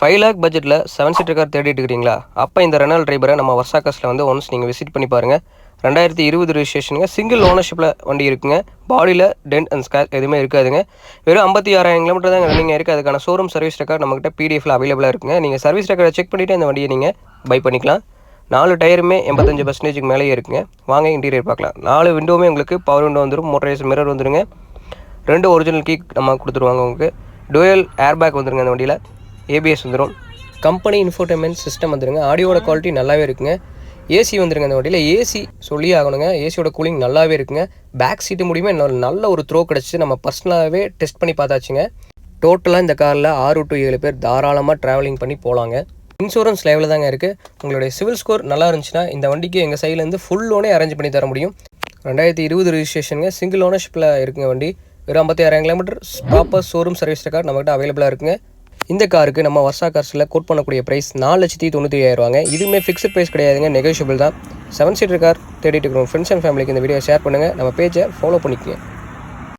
Five lakh பட்ஜெட்டில் seven seater car தேடிட்டு இருக்கிறீங்களா? அப்போ இந்த ரெனால் டிரைவரை நம்ம வர்சாக்கஸில் வந்து ஒன்ஸ் நீங்கள் விசிட் பண்ணி பாருங்கள் ரெண்டாயிரத்தி இருபது ரிஜிஸ்ட்ரேஷனுங்க சிங்கிள் ஓனர்ஷிப்பில் வண்டி இருக்குங்க. பாடியில் டென்ட் அண்ட் ஸ்கேர் எதுவுமே இருக்காதுங்க. வெறும் ஐம்பத்தி ஆறாயிரம் கிலோமீட்டர் தான் ரன்னிங் இருக்குது அதுக்கான ஷோரூம் சர்வீஸ் ரெக்கார்ட் நம்மகிட்ட பிடிஎஃப்ல அவைலபிளாக இருக்குங்க. நீங்கள் சர்வீஸ் ரெக்கார்டை செக் பண்ணிவிட்டு அந்த வண்டியை நீங்கள் பை பண்ணிக்கலாம். நாலு டயருமே எண்பத்தஞ்சு பர்சன்டேஜுக்கு மேலேயே இருக்குங்க. வாங்க இன்டீரியர் பார்க்கலாம். நாலு விண்டோவுமே உங்களுக்கு பவர் விண்டோ வந்துடும் மோட்டரைஸ் மிரர் வந்துடுங்க ரெண்டு ஒரிஜினல் கீக் நம்ம கொடுத்துருவாங்க உங்களுக்கு. டுவல் ஏர்பேக் வந்துருங்க அந்த வண்டியில். ஏபிஎஸ் வந்துடும் கம்பெனி இன்ஃபோர்டைன்மெண்ட் சிஸ்டம் வந்துருங்க. ஆடியோட குவாலிட்டி நல்லாவே இருக்குங்க. ஏசி வந்துருங்க அந்த வண்டியில் ஏசி சொல்லி ஆகணுங்க. ஏசியோட கூலிங் நல்லாவே இருக்குங்க. பேக் சீட்டு முடியுமே நல்ல ஒரு த்ரோ கிடச்சி நம்ம பர்சனலாகவே டெஸ்ட் பண்ணி பார்த்தாச்சுங்க. டோட்டலாக இந்த காரில் ஆறு டு ஏழு பேர் தாராளமாக ட்ராவலிங் பண்ணி போகலாங்க இன்சூரன்ஸ் லைவில் தாங்க இருக்குது உங்களுடைய சிவில் ஸ்கோர் நல்லா இருந்துச்சுன்னா இந்த வண்டிக்கு எங்கள் சைட்லேருந்து ஃபுல் லோனே அரேஞ்ச் பண்ணி தர முடியும். ரெண்டாயிரத்தி இருபது ரிஜிஸ்ட்ரேஷனுங்க சிங்கிள் ஓனர்ஷிப்பில் இருக்குங்க வண்டி. வெறும் ஐம்பத்தி ஆறாயிரம் kilometre proper showroom service record நம்மகிட்ட அவைலபிளாக இருக்குங்க. இந்த காருக்கு நம்ம வர்ஷா கார்ஸில் கோட் பண்ணக்கூடிய ப்ரைஸ் நாலு லட்சத்தி தொண்ணூற்றி ஐயாயிரவாங்க இதுவுமே ஃபிக்ஸ்ட் ப்ரைஸ் கிடையாதுங்க நெகோஷியபிள் தான். செவன் சீட்டர் கார் தேடிட்டு இருக்கிறோம். ஃப்ரெண்ட்ஸ் அண்ட் ஃபேமிலிக்கு இந்த வீடியோ ஷேர் பண்ணுங்கள் நம்ம பேஜை ஃபாலோ பண்ணிக்கோங்க.